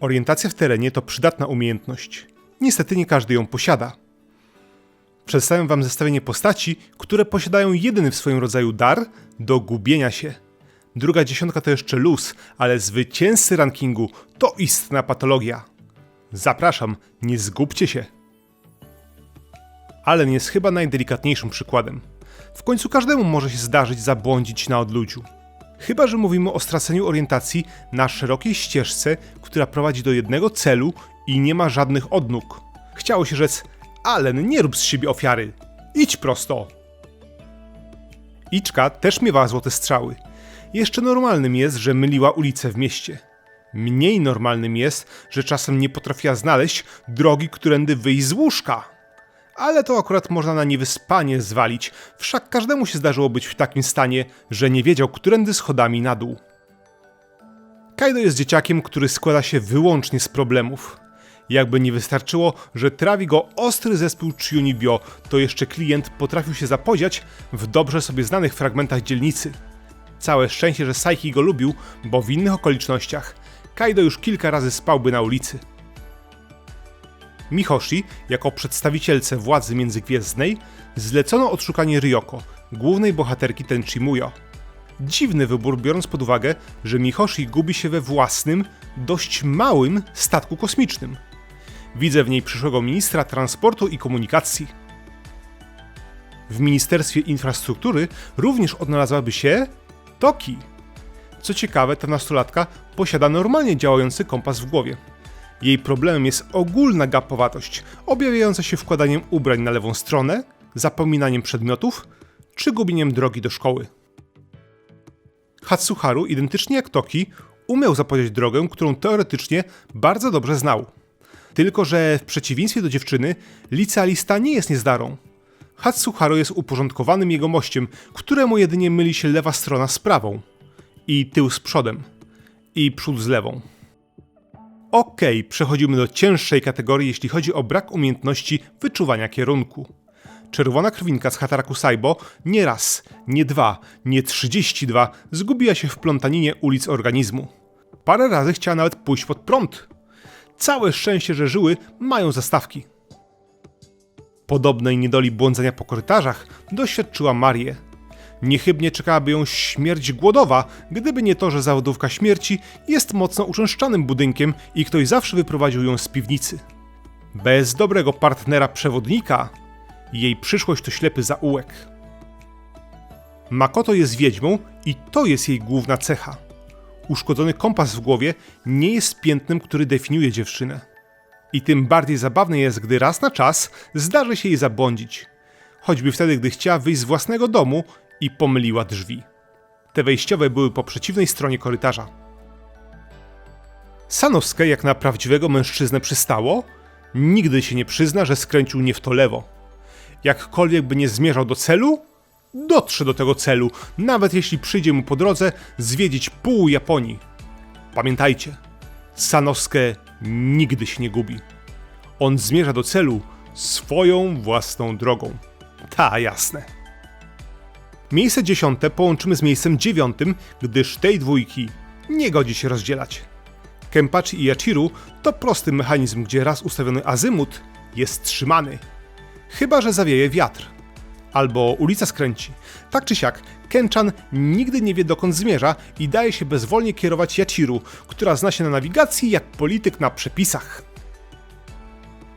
Orientacja w terenie to przydatna umiejętność. Niestety nie każdy ją posiada. Przedstawiam wam zestawienie postaci, które posiadają jedyny w swoim rodzaju dar do gubienia się. Druga dziesiątka to jeszcze luz, ale zwycięzcy rankingu to istna patologia. Zapraszam, nie zgubcie się. Allen jest chyba najdelikatniejszym przykładem. W końcu każdemu może się zdarzyć zabłądzić na odludziu. Chyba, że mówimy o straceniu orientacji na szerokiej ścieżce, która prowadzi do jednego celu i nie ma żadnych odnóg. Chciało się rzec, Allen, nie rób z siebie ofiary. Idź prosto. Iczka też miewała złote strzały. Jeszcze normalnym jest, że myliła ulice w mieście. Mniej normalnym jest, że czasem nie potrafiła znaleźć drogi, którędy wyjść z łóżka. Ale to akurat można na niewyspanie zwalić, wszak każdemu się zdarzyło być w takim stanie, że nie wiedział, którędy schodami na dół. Kaido jest dzieciakiem, który składa się wyłącznie z problemów. Jakby nie wystarczyło, że trawi go ostry zespół Chiunibyo, to jeszcze klient potrafił się zapodziać w dobrze sobie znanych fragmentach dzielnicy. Całe szczęście, że Saiki go lubił, bo w innych okolicznościach Kaido już kilka razy spałby na ulicy. Mihoshi, jako przedstawicielce władzy międzygwiezdnej, zlecono odszukanie Ryoko, głównej bohaterki Tenchimuyo. Dziwny wybór, biorąc pod uwagę, że Mihoshi gubi się we własnym, dość małym statku kosmicznym. Widzę w niej przyszłego ministra transportu i komunikacji. W Ministerstwie Infrastruktury również odnalazłaby się Toki. Co ciekawe, ta nastolatka posiada normalnie działający kompas w głowie. Jej problemem jest ogólna gapowatość, objawiająca się wkładaniem ubrań na lewą stronę, zapominaniem przedmiotów czy gubieniem drogi do szkoły. Hatsuharu, identycznie jak Toki, umiał zapowiedzieć drogę, którą teoretycznie bardzo dobrze znał. Tylko, że w przeciwieństwie do dziewczyny, licealista nie jest niezdarą. Hatsuharu jest uporządkowanym jegomościem, któremu jedynie myli się lewa strona z prawą. I tył z przodem. I przód z lewą. Okay, przechodzimy do cięższej kategorii, jeśli chodzi o brak umiejętności wyczuwania kierunku. Czerwona krwinka z Hataraku Saibo nie raz, nie dwa, nie 32 zgubiła się w plątaninie ulic organizmu. Parę razy chciała nawet pójść pod prąd. Całe szczęście, że żyły mają zastawki. Podobnej niedoli błądzenia po korytarzach doświadczyła Marię. Niechybnie czekałaby ją śmierć głodowa, gdyby nie to, że zawodówka śmierci jest mocno uczęszczanym budynkiem i ktoś zawsze wyprowadził ją z piwnicy. Bez dobrego partnera przewodnika jej przyszłość to ślepy zaułek. Makoto jest wiedźmą i to jest jej główna cecha. Uszkodzony kompas w głowie nie jest piętnem, który definiuje dziewczynę. I tym bardziej zabawne jest, gdy raz na czas zdarzy się jej zabłądzić. Choćby wtedy, gdy chciała wyjść z własnego domu i pomyliła drzwi. Te wejściowe były po przeciwnej stronie korytarza. Sanosuke, jak na prawdziwego mężczyznę przystało, nigdy się nie przyzna, że skręcił nie w to lewo. Jakkolwiek by nie zmierzał do celu, dotrze do tego celu, nawet jeśli przyjdzie mu po drodze zwiedzić pół Japonii. Pamiętajcie, Sanosuke nigdy się nie gubi. On zmierza do celu swoją własną drogą. Ta, jasne. Miejsce dziesiąte połączymy z miejscem dziewiątym, gdyż tej dwójki nie godzi się rozdzielać. Kempachi i Yachiru to prosty mechanizm, gdzie raz ustawiony azymut jest trzymany. Chyba, że zawieje wiatr. Albo ulica skręci. Tak czy siak, Kenchan nigdy nie wie dokąd zmierza i daje się bezwolnie kierować Yachiru, która zna się na nawigacji jak polityk na przepisach.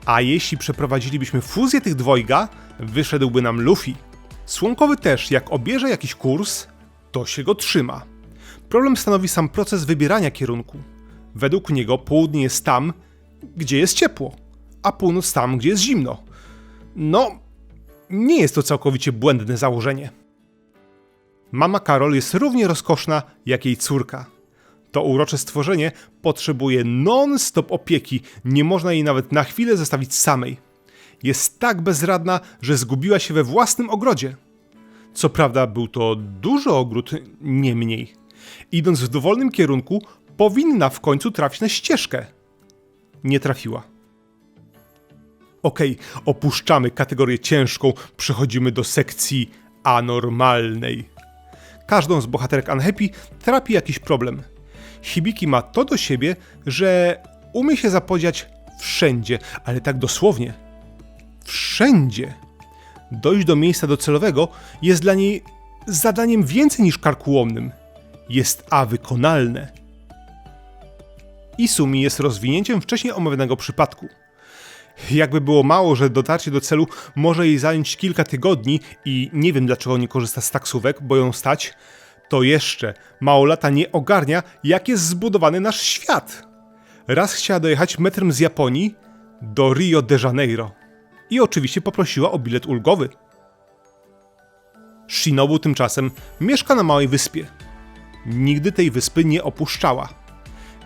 A jeśli przeprowadzilibyśmy fuzję tych dwojga, wyszedłby nam Luffy. Słonkowy też, jak obierze jakiś kurs, to się go trzyma. Problem stanowi sam proces wybierania kierunku. Według niego południe jest tam, gdzie jest ciepło, a północ tam, gdzie jest zimno. No, nie jest to całkowicie błędne założenie. Mama Karol jest równie rozkoszna jak jej córka. To urocze stworzenie potrzebuje non-stop opieki, nie można jej nawet na chwilę zostawić samej. Jest tak bezradna, że zgubiła się we własnym ogrodzie. Co prawda był to duży ogród, nie mniej. Idąc w dowolnym kierunku, powinna w końcu trafić na ścieżkę. Nie trafiła. Okej, okay, opuszczamy kategorię ciężką, przechodzimy do sekcji anormalnej. Każdą z bohaterek Unhappy trapi jakiś problem. Hibiki ma to do siebie, że umie się zapodziać wszędzie, ale tak dosłownie. Wszędzie. Dojść do miejsca docelowego jest dla niej zadaniem więcej niż karkułomnym. Jest a wykonalne. Isumi jest rozwinięciem wcześniej omawianego przypadku. Jakby było mało, że dotarcie do celu może jej zająć kilka tygodni i nie wiem dlaczego nie korzysta z taksówek, bo ją stać, to jeszcze mało lata nie ogarnia, jak jest zbudowany nasz świat. Raz chciała dojechać metrem z Japonii do Rio de Janeiro i oczywiście poprosiła o bilet ulgowy. Shinobu tymczasem mieszka na małej wyspie. Nigdy tej wyspy nie opuszczała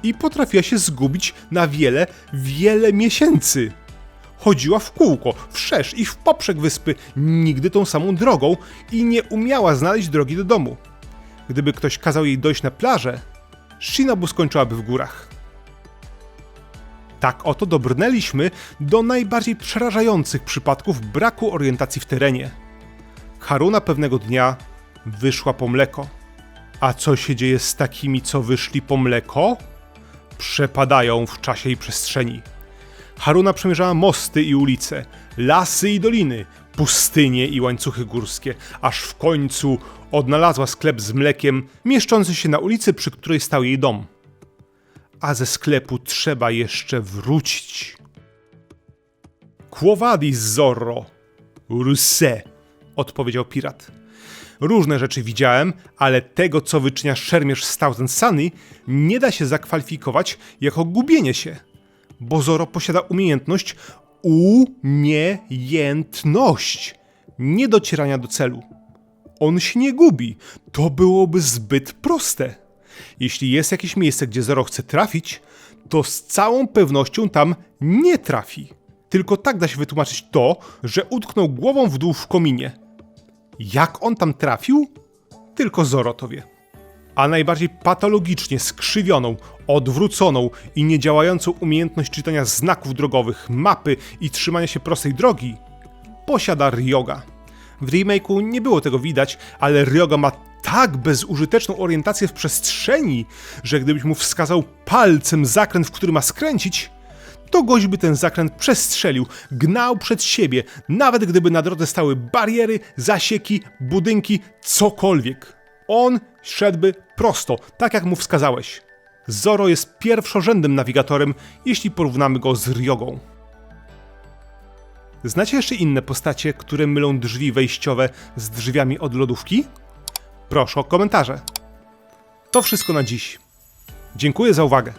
i potrafiła się zgubić na wiele, wiele miesięcy. Chodziła w kółko, wszerz i w poprzek wyspy, nigdy tą samą drogą i nie umiała znaleźć drogi do domu. Gdyby ktoś kazał jej dojść na plażę, Shinobu skończyłaby w górach. Tak oto dobrnęliśmy do najbardziej przerażających przypadków braku orientacji w terenie. Haruna pewnego dnia wyszła po mleko. A co się dzieje z takimi, co wyszli po mleko? Przepadają w czasie i przestrzeni. Haruna przemierzała mosty i ulice, lasy i doliny, pustynie i łańcuchy górskie, aż w końcu odnalazła sklep z mlekiem mieszczący się na ulicy, przy której stał jej dom. A ze sklepu trzeba jeszcze wrócić. Quo vadis, Zorro? Urse, odpowiedział pirat. Różne rzeczy widziałem, ale tego, co wyczynia szermierz z Thousand Sunny, nie da się zakwalifikować jako gubienie się. Bo Zoro posiada umiejętność umiejętność niedocierania do celu. On się nie gubi. To byłoby zbyt proste. Jeśli jest jakieś miejsce, gdzie Zoro chce trafić, to z całą pewnością tam nie trafi. Tylko tak da się wytłumaczyć to, że utknął głową w dół w kominie. Jak on tam trafił? Tylko Zoro to wie. A najbardziej patologicznie skrzywioną, odwróconą i niedziałającą umiejętność czytania znaków drogowych, mapy i trzymania się prostej drogi posiada Ryoga. W remake'u nie było tego widać, ale Ryoga ma tak bezużyteczną orientację w przestrzeni, że gdybyś mu wskazał palcem zakręt, w który ma skręcić, to gość by ten zakręt przestrzelił, gnał przed siebie, nawet gdyby na drodze stały bariery, zasieki, budynki, cokolwiek. On szedłby prosto, tak jak mu wskazałeś. Zoro jest pierwszorzędnym nawigatorem, jeśli porównamy go z Ryogą. Znacie jeszcze inne postacie, które mylą drzwi wejściowe z drzwiami od lodówki? Proszę o komentarze. To wszystko na dziś. Dziękuję za uwagę.